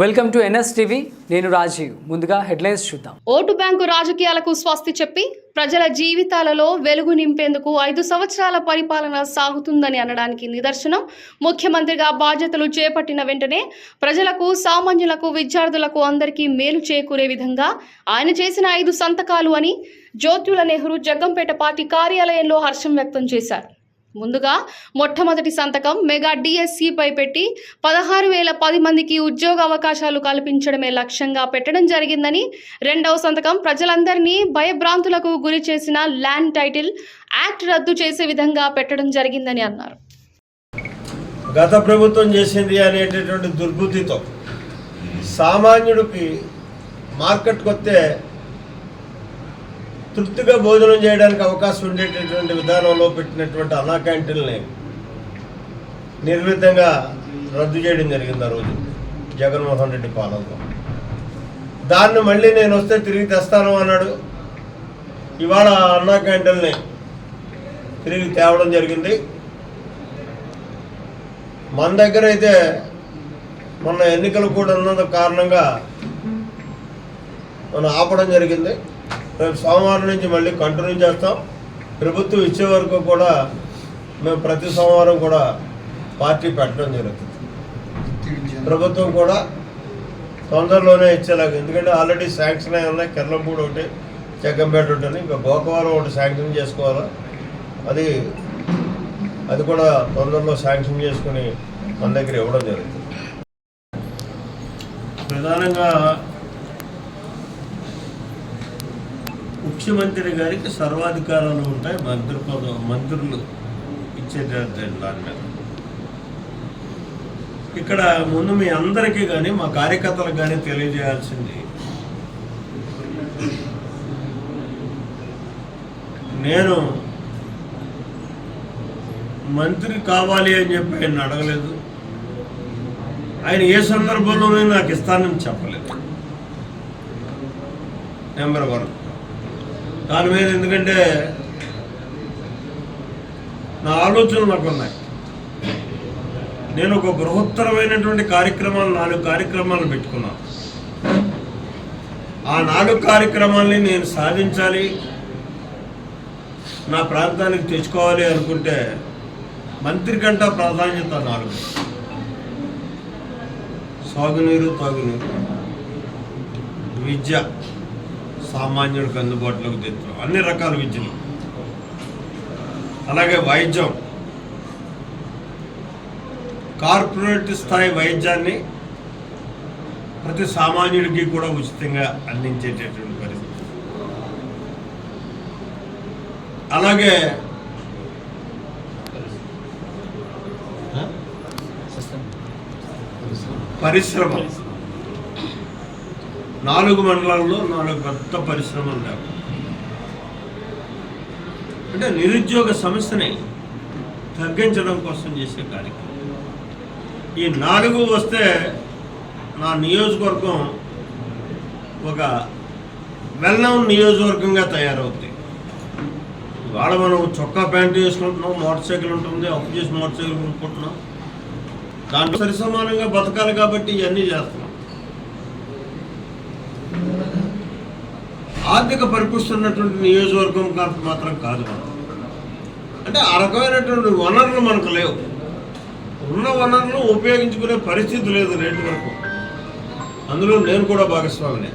Welcome to NS TV నేను రాజీవ్. ముందుగా headlines చూద్దాం. ఓటు బ్యాంకు రాజకీయాలకు స్వస్తి చెప్పి ప్రజల జీవితాలలో వెలుగు నింపేందుకు ఐదు సంవత్సరాల పరిపాలన సాగుతుందని అనడానికి నిదర్శనం. ముఖ్యమంత్రిగా బాధ్యతలు చేపట్టిన వెంటనే ప్రజలకు సామాన్యులకు విద్యార్థులకు అందరికీ మేలు చేకూరే విధంగా ఆయన చేసిన ఐదు సంతకాలు అని జ్యోతుల నెహ్రూ జగ్గంపేట పార్టీ కార్యాలయంలో హర్షం వ్యక్తం చేశారు. ముందుగా మొట్టమొదటి సంతకం మెగా డిఎస్సిపై పెట్టి పదహారు వేల పది మందికి ఉద్యోగ అవకాశాలు కల్పించడమే లక్ష్యంగా పెట్టడం జరిగిందని రెండవ సంతకం ప్రజలందరినీ భయభ్రాంతులకు గురి చేసిన ల్యాండ్ టైటిల్ యాక్ట్ రద్దు చేసే విధంగా పెట్టడం జరిగిందని అన్నారు. గత ప్రభుత్వం చేసింది అనేటటువంటి దుర్బుద్ధితో సామాన్యుడికి మార్కెట్కి వస్తే తృప్తిగా భోజనం చేయడానికి అవకాశం ఉండేటటువంటి విధానంలో పెట్టినటువంటి అన్నా క్యాంటీన్ని నిర్మితంగా రద్దు చేయడం జరిగింది ఆ రోజు జగన్మోహన్ రెడ్డి పాలనలో. దాన్ని మళ్ళీ నేను వస్తే తిరిగి తెస్తాను అన్నాడు. ఇవాళ అన్నా క్యాంటీన్ని తిరిగి తేవడం జరిగింది. మన దగ్గర అయితే మొన్న ఎన్నికలు కూడా ఉన్నందు కారణంగా మనం ఆపడం జరిగింది. రేపు సోమవారం నుంచి మళ్ళీ కంటిన్యూ చేస్తాం. ప్రభుత్వం ఇచ్చే వరకు కూడా మేము ప్రతి సోమవారం కూడా పార్టీ పెట్టడం జరుగుతుంది. ప్రభుత్వం కూడా తొందరలోనే ఇచ్చేలాగా ఎందుకంటే ఆల్రెడీ శాంక్షన్ అయి ఉన్నాయి. కిర్లంపూడి ఒకటి జగ్గంపేట ఒకటి ఇంకా భోకవరం ఒకటి శాంక్షన్ చేసుకోవాలి? అది అది కూడా తొందరలో శాంక్షన్ చేసుకుని మన దగ్గర ఇవ్వడం జరుగుతుంది. ప్రధానంగా ముఖ్యమంత్రి గారికి సర్వాధికారాలు ఉంటాయి మంత్రి పదం మంత్రులు ఇచ్చేటటువంటి దాని మీద. ఇక్కడ ముందు మీ అందరికీ కానీ మా కార్యకర్తలకు కానీ తెలియజేయాల్సింది నేను మంత్రి కావాలి అని చెప్పి ఆయన అడగలేదు. ఆయన ఏ సందర్భంలోనూ నాకు ఇస్తానని చెప్పలేదు. Number one. దాని మీద ఎందుకంటే నా ఆలోచనలు నాకు ఉన్నాయి. నేను ఒక బృహత్తరమైనటువంటి కార్యక్రమాలు నాలుగు కార్యక్రమాలు పెట్టుకున్నాను. ఆ నాలుగు కార్యక్రమాల్ని నేను సాధించాలి నా ప్రాంతానికి తెచ్చుకోవాలి అనుకుంటే మంత్రి కంట ప్రాధాన్యత నాలుగు. సాగునీరు తాగునీరు విద్య. సామాన్యుడికి అందుబాటులోకి తెచ్చు అన్ని రకాల విద్యలు. అలాగే వైద్యం. కార్పొరేట్ స్థాయి వైద్యాన్ని ప్రతి సామాన్యుడికి కూడా ఉచితంగా అందించేటటువంటి పరిస్థితి. అలాగే పరిశ్రమ. నాలుగు మండలాల్లో నాలుగు పెద్ద పరిశ్రమలు లేవు. అంటే నిరుద్యోగ సమస్యని తగ్గించడం కోసం చేసే కార్యక్రమం. ఈ నాలుగు వస్తే నా నియోజకవర్గం ఒక వెల్ నౌన్ నియోజకవర్గంగా తయారవుతుంది ఇవాళ మనం చొక్కా ప్యాంటు వేసుకుంటున్నాం మోటార్ సైకిల్ ఉంటుంది అప్పు చేసి మోటార్ సైకిల్ కొనుక్కుంటున్నాం. దాంట్లో సరిసమానంగా బతకాలి కాబట్టి ఇవన్నీ చేస్తున్నాం. ఆర్థిక పరిపుస్తున్నటువంటి నియోజకవర్గం కాదు మాత్రం కాదు మనం. అంటే ఆ రకమైనటువంటి వనరులు మనకు లేవు. ఉన్న వనరులు ఉపయోగించుకునే పరిస్థితి లేదు నేటి వరకు. అందులో నేను కూడా భాగస్వామినే.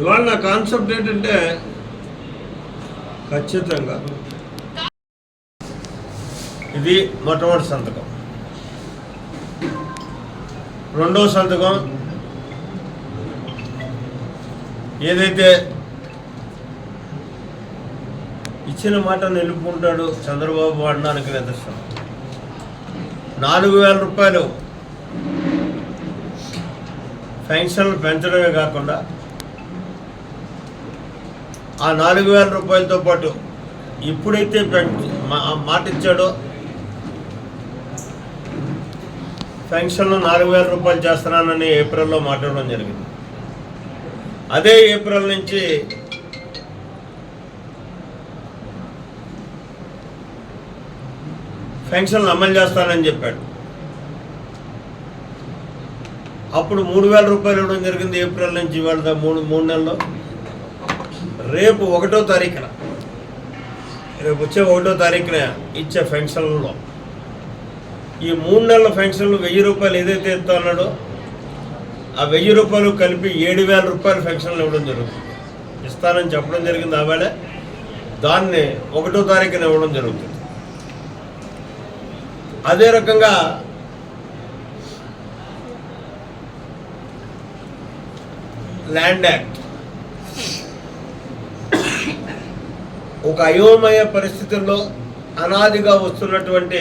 ఇవాళ నా కాన్సెప్ట్ ఏంటంటే ఖచ్చితంగా ఇది మొట్టమొదటి సంతకం. రెండవ సంతకం ఏదైతే ఇచ్చిన మాట నిలుపుకుంటాడు చంద్రబాబు అనడానికి నిదర్శనం నాలుగు వేల రూపాయలు పెన్షన్లు పెంచడమే కాకుండా ఆ నాలుగు వేల రూపాయలతో పాటు ఇప్పుడైతే మా- మాట ఇచ్చాడో పెన్షన్లు నాలుగు వేల రూపాయలు చేస్తున్నానని ఏప్రిల్లో మాట్లాడడం జరిగింది. అదే ఏప్రిల్ నుంచి పెన్షన్లు అమలు చేస్తానని చెప్పాడు. అప్పుడు మూడు వేల రూపాయలు ఇవ్వడం జరిగింది ఏప్రిల్ నుంచి ఇవాళ మూడు మూడు నెలల్లో. రేపు ఒకటో తారీఖున రేపు వచ్చే ఒకటో తారీఖున ఇచ్చే ఫెన్షన్లలో ఈ మూడు నెలల పెన్షన్లు వెయ్యి రూపాయలు ఏదైతే ఇస్తా అన్నాడో ఆ వెయ్యి రూపాయలు కలిపి ఏడు వేల రూపాయలు ఫెన్షన్లు ఇవ్వడం జరుగుతుంది. ఇస్తానని చెప్పడం జరిగింది ఆవేళ దాన్ని ఒకటో తారీఖున ఇవ్వడం జరుగుతుంది. అదే రకంగా ల్యాండ్ యాక్ట్. ఒక అయోమయ పరిస్థితుల్లో అనాదిగా వస్తున్నటువంటి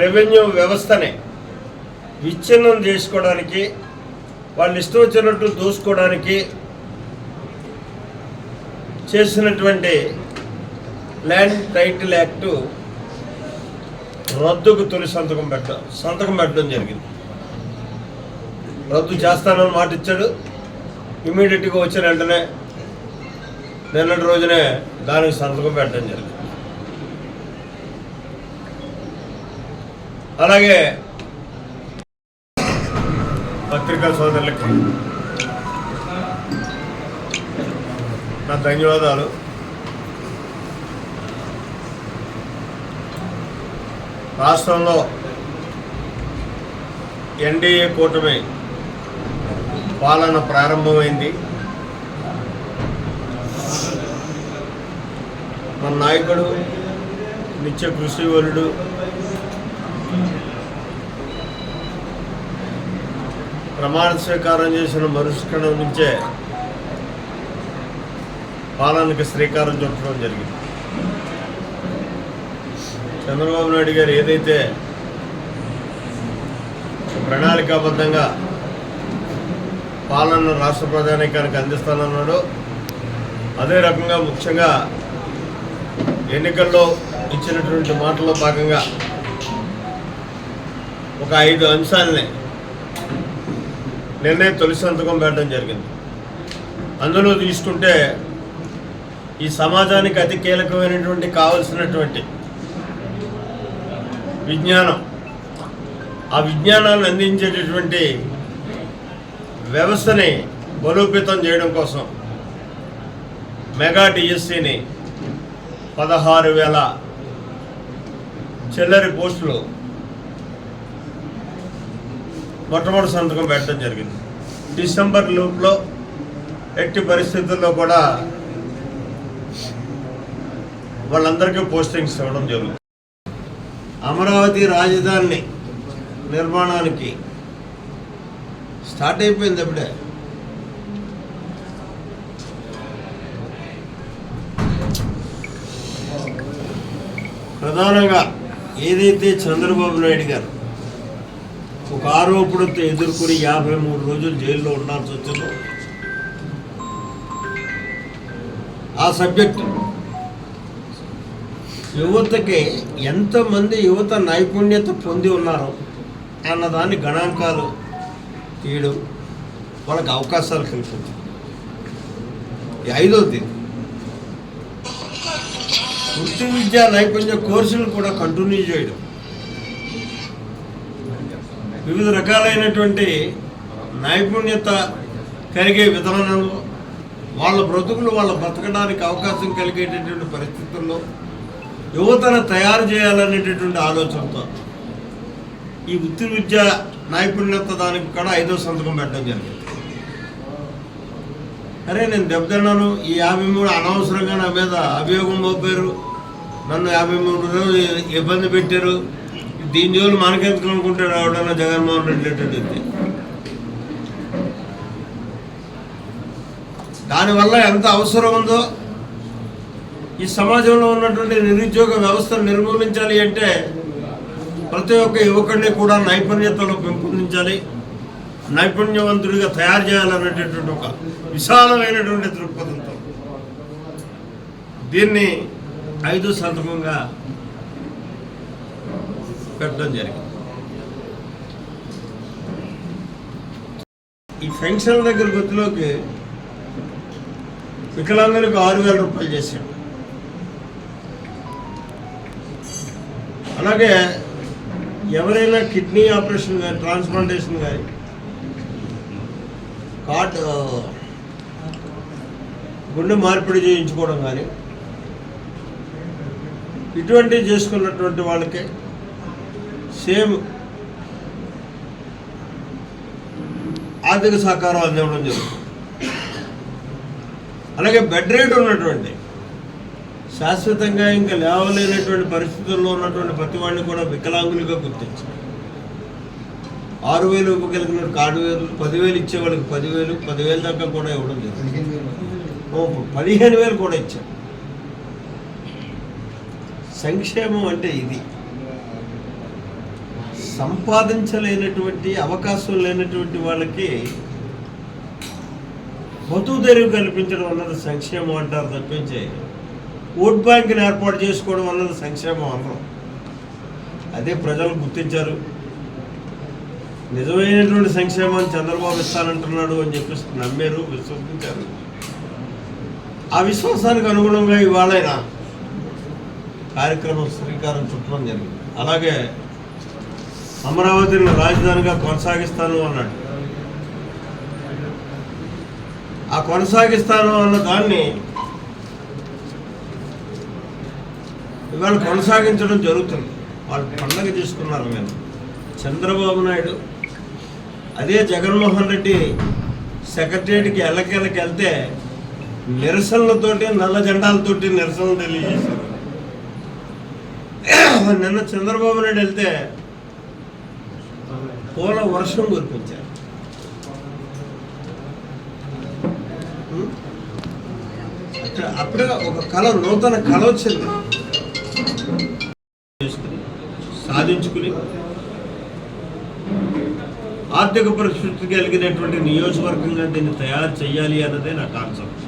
రెవెన్యూ వ్యవస్థని విచ్ఛిన్నం చేసుకోవడానికి వాళ్ళు ఇష్టం వచ్చినట్టు దూసుకోవడానికి చేసినటువంటి ల్యాండ్ టైటిల్ యాక్టు రద్దుకు తొలి సంతకం పెట్ట సంతకం పెట్టడం జరిగింది. రద్దు చేస్తానని మాట ఇచ్చాడు. ఇమీడియట్గా వచ్చిన వెంటనే నిన్నటి రోజునే దానికి సంతకం పెట్టడం జరిగింది. అలాగే పత్రికా సోదరులకి నా ధన్యవాదాలు. రాష్ట్రంలో ఎన్డీఏ కూటమి పాలన ప్రారంభమైంది. మన నాయకుడు నిత్య కృషివరుడు ప్రమాణ స్వీకారం చేసిన మరుక్షణం నుంచే పాలనకి శ్రీకారం చుట్టడం జరిగింది. చంద్రబాబు నాయుడు గారు ఏదైతే ప్రణాళికాబద్ధంగా పాలనను రాష్ట్ర ప్రధానికానికి అందిస్తానన్నాడో అదే రకంగా ముఖ్యంగా ఎన్నికల్లో ఇచ్చినటువంటి మాటల్లో భాగంగా ఒక ఐదు అంశాలని నిన్నే తొలి సంతకం పెట్టడం జరిగింది. అందులో తీసుకుంటే ఈ సమాజానికి అతి కీలకమైనటువంటి కావలసినటువంటి విజ్ఞానం ఆ విజ్ఞానాన్ని అందించేటటువంటి వ్యవస్థని బలోపేతం చేయడం కోసం మెగా డిఎస్సిని పదహారు వేల చిల్లరి పోస్టులు మొట్టమొదటి సంతకం పెట్టడం జరిగింది. డిసెంబర్ లోపులో ఎట్టి పరిస్థితుల్లో కూడా వాళ్ళందరికీ పోస్టింగ్స్ ఇవ్వడం జరుగుతుంది. అమరావతి రాజధాని నిర్మాణానికి స్టార్ట్ అయిపోయింది అప్పుడే ప్రధానంగా ఏదైతే చంద్రబాబు నాయుడు గారు ఒక ఆరోపణతో ఎదుర్కొని యాభై మూడు రోజులు జైల్లో ఉండాల్సి వచ్చిందో. ఆ సబ్జెక్ట్ యువతకి ఎంతమంది యువత నైపుణ్యత పొంది ఉన్నారో అన్నదాన్ని గణాంకాలు తీయడం వాళ్ళకి అవకాశాలు కల్పించడం. ఈ ఐదోది వృత్తి విద్యా నైపుణ్య కోర్సులు కూడా కంటిన్యూ చేయడం. వివిధ రకాలైనటువంటి నైపుణ్యత కలిగే విధానంలో వాళ్ళ బ్రతుకులు వాళ్ళ బ్రతకడానికి అవకాశం కలిగేటటువంటి పరిస్థితుల్లో యువతను తయారు చేయాలనేటటువంటి ఆలోచనతో ఈ వృత్తి విద్య నైపుణ్యత దానికి కూడా ఐదో సంతకం పెట్టడం జరిగింది. అరే నేను దెబ్బతిన్నాను ఈ యాభై మూడు అనవసరంగా నా మీద అభియోగం మోపారు నన్ను యాభై మూడు రోజులు ఇబ్బంది పెట్టారు దీని జోలు మనకెందుకు అనుకుంటాడు ఎవడన్నా జగన్మోహన్ రెడ్డి అనేటువంటిది దానివల్ల ఎంత అవసరం ఉందో ఈ సమాజంలో ఉన్నటువంటి నిరుద్యోగ వ్యవస్థను నిర్మూలించాలి అంటే ప్రతి ఒక్క యువకుడిని కూడా నైపుణ్యతలో పెంపొందించాలి. నైపుణ్యవంతుడిగా తయారు చేయాలనేటటువంటి ఒక విశాలమైనటువంటి దృక్పథంతో దీన్ని ఐదు సంతకంగా పెట్టడం జరిగింది. ఈ పెన్షన్ దగ్గర గుర్తులోకి వికలాంగులకు ఆరు వేల రూపాయలు చేశాడు అలాగే ఎవరైనా కిడ్నీ ఆపరేషన్ కానీ ట్రాన్స్ప్లాంటేషన్ కానీ కాట్ గుండె మార్పిడి చేయించుకోవడం కానీ ఇటువంటివి చేసుకున్నటువంటి వాళ్ళకి సేమ్ ఆర్థిక సహకారం అందివ్వడం జరుగుతుంది. అలాగే బెడ్ రేట్ ఉన్నటువంటి శాశ్వతంగా ఇంకా లేవలేనటువంటి పరిస్థితుల్లో ఉన్నటువంటి ప్రతి వాడిని కూడా వికలాంగులుగా గుర్తించి ఆరు వేలు ఇవ్వగలిగిన కార్డు వేలు పదివేలు ఇచ్చే వాళ్ళకి పదివేలు పదివేలు దాకా కూడా ఇవ్వడం జరిగింది పదిహేను వేలు కూడా ఇచ్చాం సంక్షేమం అంటే ఇది. సంపాదించలేనటువంటి అవకాశం లేనటువంటి వాళ్ళకి బతుకు తెరువు కల్పించడం అన్నది సంక్షేమం అంటారు తప్పించి ఓట్ బ్యాంక్ని ఏర్పాటు చేసుకోవడం అన్నది సంక్షేమం అనరు అదే ప్రజలు గుర్తించారు. నిజమైనటువంటి సంక్షేమాన్ని చంద్రబాబు ఇస్తానంటున్నాడు అని చెప్పేసి నమ్మారు విశ్వసించారు. ఆ విశ్వాసానికి అనుగుణంగా ఇవాళైనా కార్యక్రమం శ్రీకారం చుట్టడం జరిగింది. అలాగే అమరావతిని రాజధానిగా కొనసాగిస్తాను అన్నాడు. ఆ కొనసాగిస్తాను అన్న దాన్ని ఇవాళ కొనసాగించడం జరుగుతుంది. వాళ్ళు పండగ చేసుకున్నారు మేము చంద్రబాబు నాయుడు అదే జగన్మోహన్ రెడ్డి సెక్రటరియట్కి ఎల్లకెళ్ళకి వెళ్తే నిరసనలతోటి నల్ల జెండాలతోటి నిరసనలు తెలియజేశారు. నిన్న చంద్రబాబు నాయుడు వెళ్తే పూల వర్షం కురిపించారు ఉం? అప్పుడే ఒక కళ నూతన కళ వచ్చింది. సాధించుకుని ఆర్థిక పరిస్థితి కలిగినటువంటి నియోజకవర్గంగా దీన్ని తయారు చేయాలి అన్నదే నా కాన్సెప్ట్.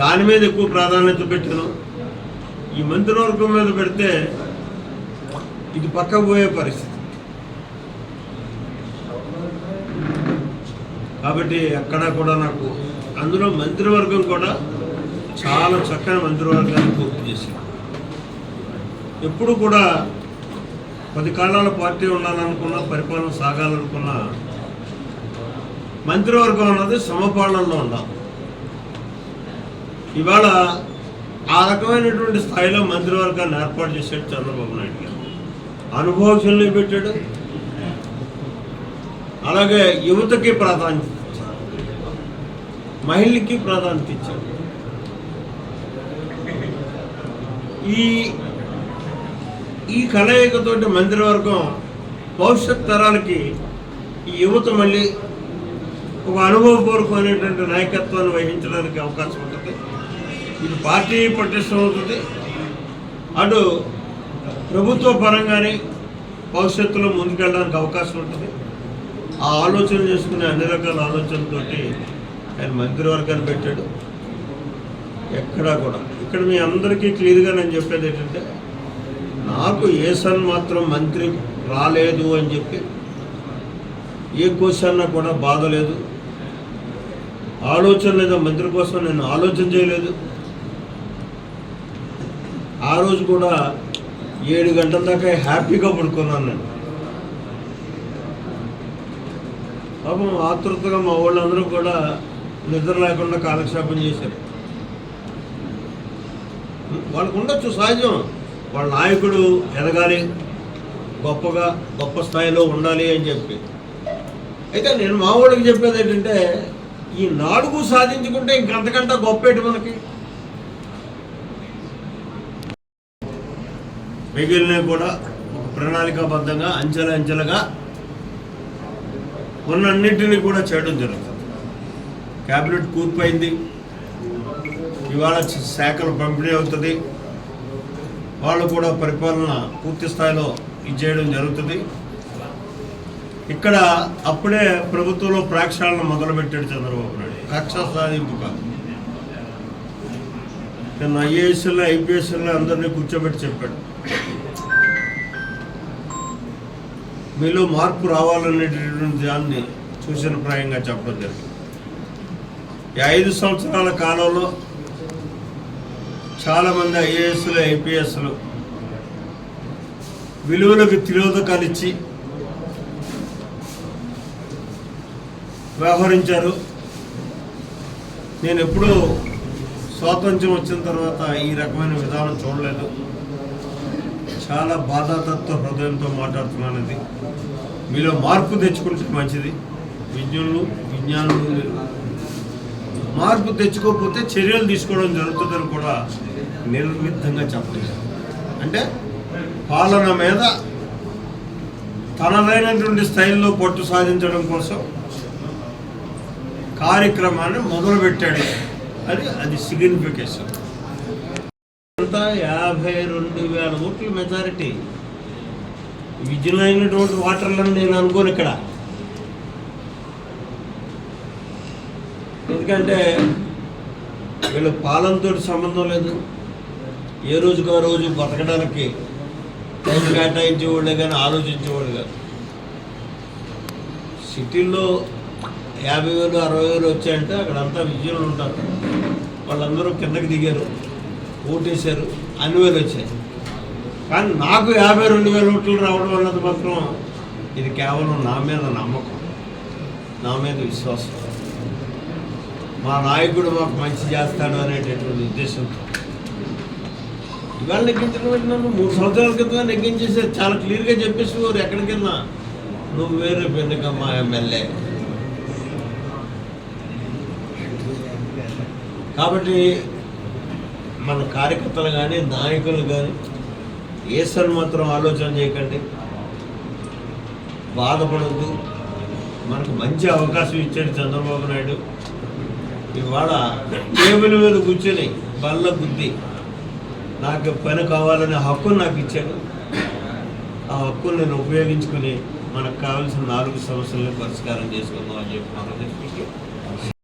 దాని మీద ఎక్కువ ప్రాధాన్యత పెట్టాను. ఈ మంత్రివర్గం మీద పెడితే ఇది పక్క పోయే పరిస్థితి. కాబట్టి అక్కడ కూడా నాకు అందులో మంత్రివర్గం కూడా చాలా చక్కని మంత్రివర్గాన్ని పూర్తి చేశాను ఎప్పుడు కూడా పది కాలాల పార్టీ ఉండాలనుకున్నా పరిపాలన సాగాలనుకున్నా మంత్రివర్గం అన్నది సమపాలనలో ఉండాలి. ఇవాళ ఆ రకమైనటువంటి స్థాయిలో మంత్రివర్గాన్ని ఏర్పాటు చేశాడు చంద్రబాబు నాయుడు గారు. అనుభవశుల్ని పెట్టాడు అలాగే యువతకి ప్రాధాన్యత ఇచ్చారు. మహిళకి ప్రాధాన్యత ఇచ్చారు. ఈ ఈ కలయికతోటి మంత్రివర్గం భవిష్యత్ తరాలకి ఈ యువత మళ్ళీ ఒక అనుభవపూర్వకమైనటువంటి నాయకత్వాన్ని వహించడానికి అవకాశం ఉంటుంది. ఇది పార్టీ పటిష్టం అవుతుంది. అటు ప్రభుత్వ పరంగానే భవిష్యత్తులో ముందుకెళ్ళడానికి అవకాశం ఉంటుంది. ఆ ఆలోచన చేసుకునే అన్ని రకాల ఆలోచనలతోటి ఆయన మంత్రివర్గాన్ని పెట్టాడు. ఎక్కడా కూడా. ఇక్కడ మీ అందరికీ క్లియర్గా నేను చెప్పేది ఏంటంటే నాకు ఏ సన్ మాత్రం మంత్రి రాలేదు అని చెప్పి ఏ క్వశ్చన్ కూడా బాధ లేదు. ఆలోచన లేదా మంత్రి కోసం నేను ఆలోచన చేయలేదు. ఆ రోజు కూడా ఏడు గంటల దాకా హ్యాపీగా పడుకున్నాను నేను. పాపం ఆతృతగా మా వాళ్ళందరూ కూడా నిద్ర లేకుండా కాలక్షేపం చేశారు. వాళ్ళకు ఉండొచ్చు సహజం. వాళ్ళ నాయకుడు ఎదగాలి గొప్పగా గొప్ప స్థాయిలో ఉండాలి అని చెప్పి. అయితే నేను మా వాళ్ళకి చెప్పేది ఏంటంటే ఈ నాలుగు సాధించుకుంటే ఇంకంతకంటే గొప్పేటి మనకి? మిగిలినవి కూడా ఒక ప్రణాళికాబద్ధంగా అంచెల అంచెలుగా ఉన్నన్నింటినీ కూడా చేయడం జరుగుతుంది. క్యాబినెట్ కూర్పైంది. ఇవాళ శాఖలు పంపిణీ అవుతుంది. వాళ్ళు కూడా పరిపాలన పూర్తి స్థాయిలో ఇచ్చేయడం జరుగుతుంది. ఇక్కడ అప్పుడే ప్రభుత్వంలో ప్రాక్షాళన మొదలుపెట్టాడు చంద్రబాబు నాయుడు. కక్ష సాధింపు కాదు. నేను ఐఏఎస్లో ఐపీఎస్లో అందరినీ కూర్చోబెట్టి చెప్పాడు. మీలో మార్పు రావాలనేటటువంటి దాన్ని సూచన ప్రాయంగా చెప్పడం జరిగింది. ఈ ఐదు సంవత్సరాల కాలంలో చాలామంది ఐఏఎస్లు ఐపీఎస్లు విలువలకు తిరోధకాలు ఇచ్చి వ్యవహరించారు. నేను ఎప్పుడూ స్వాతంత్ర్యం వచ్చిన తర్వాత ఈ రకమైన విధానం చూడలేదు. చాలా బాధాతత్వ హృదయంతో మాట్లాడుతున్నాను అది మీలో మార్పు తెచ్చుకుంటే మంచిది. విజ్ఞులు విజ్ఞానులు మీరు మార్పు తెచ్చుకోకపోతే చర్యలు తీసుకోవడం జరుగుతుందని కూడా నిర్మిద్ధంగా చెప్పలేదు. అంటే పాలన మీద తనదైనటువంటి స్థాయిలో పట్టు సాధించడం కోసం కార్యక్రమాన్ని మొదలుపెట్టాడు. అది అది సిగ్నిఫికేషన్ అంతా యాభై రెండు వేల ఓట్ల మెజారిటీ విజయమైనటువంటి ఓటర్లను నేను అనుకోను ఇక్కడ. ఎందుకంటే వీళ్ళు పాలనతో సంబంధం లేదు. ఏ రోజుకో ఆ రోజు బతకడానికి టైం కేటాయించేవాళ్ళే కానీ ఆలోచించేవాళ్ళు కాదు. సిటీల్లో యాభై వేలు అరవై వేలు వచ్చాయంటే అక్కడంతా విజయంలో ఉంటారు. వాళ్ళందరూ కిందకి దిగారు. ఓటేశారు అన్ని వేలు వచ్చాయి. కానీ నాకు యాభై రెండు వేల ఓట్లు రావడం అన్నది మాత్రం ఇది కేవలం నా మీద నమ్మకం నా మీద విశ్వాసం. మా నాయకుడు మాకు మంచి చేస్తాడు అనేటటువంటి ఉద్దేశంతో. ఇవాళ నెగ్గించడం నన్ను మూడు సంవత్సరాల క్రితం నెగ్గించేసి చాలా క్లియర్గా చెప్పేసి వారు ఎక్కడికైనా. నువ్వు వేరే పెన్నుక మా ఎమ్మెల్యే. కాబట్టి మన కార్యకర్తలు కానీ నాయకులు కానీ ఏసని మాత్రం ఆలోచన చేయకండి. బాధపడద్దు. మనకు మంచి అవకాశం ఇచ్చాడు చంద్రబాబు నాయుడు. ఇవాళ టేబుల్ మీద కూర్చొని బల్ల బుద్ధి నాకు పని కావాలనే హక్కును నాకు ఇచ్చాడు. ఆ హక్కును నేను ఉపయోగించుకుని మనకు కావాల్సిన నాలుగు సమస్యలను పరిష్కారం చేసుకుందాం అని చెప్పి మన